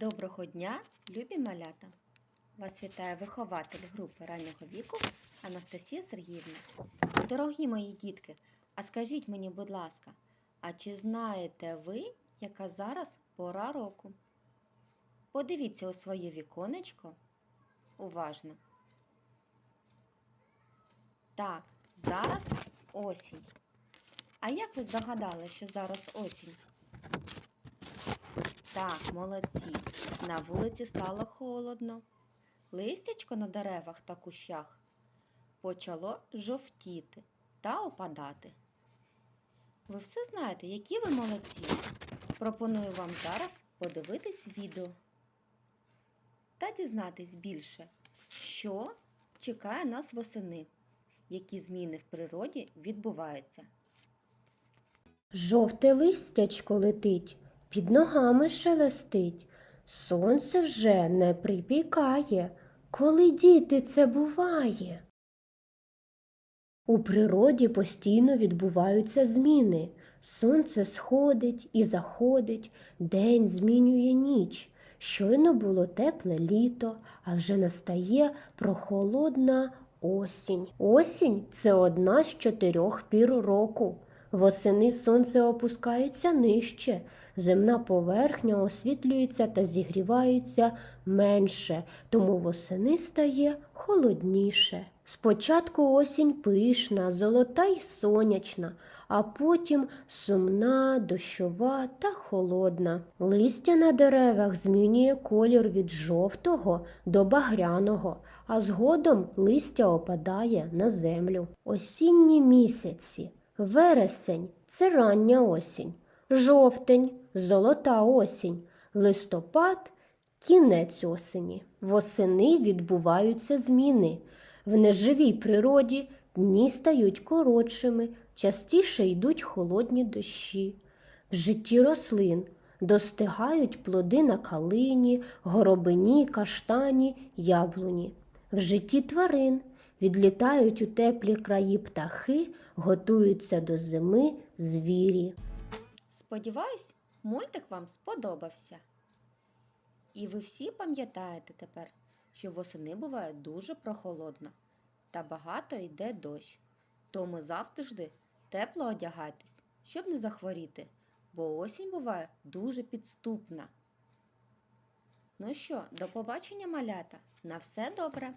Доброго дня, любі малята! Вас вітає вихователь групи раннього віку Анастасія Сергіївна. Дорогі мої дітки, а скажіть мені, будь ласка, а чи знаєте ви, яка зараз пора року? Подивіться у своє віконечко уважно. Так, зараз осінь. А як ви здогадали, що зараз осінь? Так, молодці. На вулиці стало холодно. Листячко на деревах та кущах почало жовтіти та опадати. Ви все знаєте, які ви молодці. Пропоную вам зараз подивитись відео та дізнатись більше, що чекає нас восени, які зміни в природі відбуваються. Жовте листячко летить, під ногами шелестить. Сонце вже не припікає, коли діти це буває. У природі постійно відбуваються зміни. Сонце сходить і заходить, день змінює ніч. Щойно було тепле літо, а вже настає прохолодна осінь. Осінь це одна з чотирьох пір року. Восени сонце опускається нижче, земна поверхня освітлюється та зігрівається менше, тому восени стає холодніше. Спочатку осінь пишна, золота й сонячна, а потім сумна, дощова та холодна. Листя на деревах змінює колір від жовтого до багряного, а згодом листя опадає на землю. Осінні місяці. Вересень це рання осінь, жовтень золота осінь, листопад кінець осені. Восени відбуваються зміни. В неживій природі дні стають коротшими, частіше йдуть холодні дощі. В житті рослин достигають плоди на калині, горобині, каштані, яблуні. В житті тварин відлітають у теплі краї птахи, готуються до зими звірі. Сподіваюсь, мультик вам сподобався. І ви всі пам'ятаєте тепер, що восени буває дуже прохолодно та багато йде дощ. Тому завжди тепло одягайтесь, щоб не захворіти, бо осінь буває дуже підступна. Ну що, до побачення, малята! На все добре!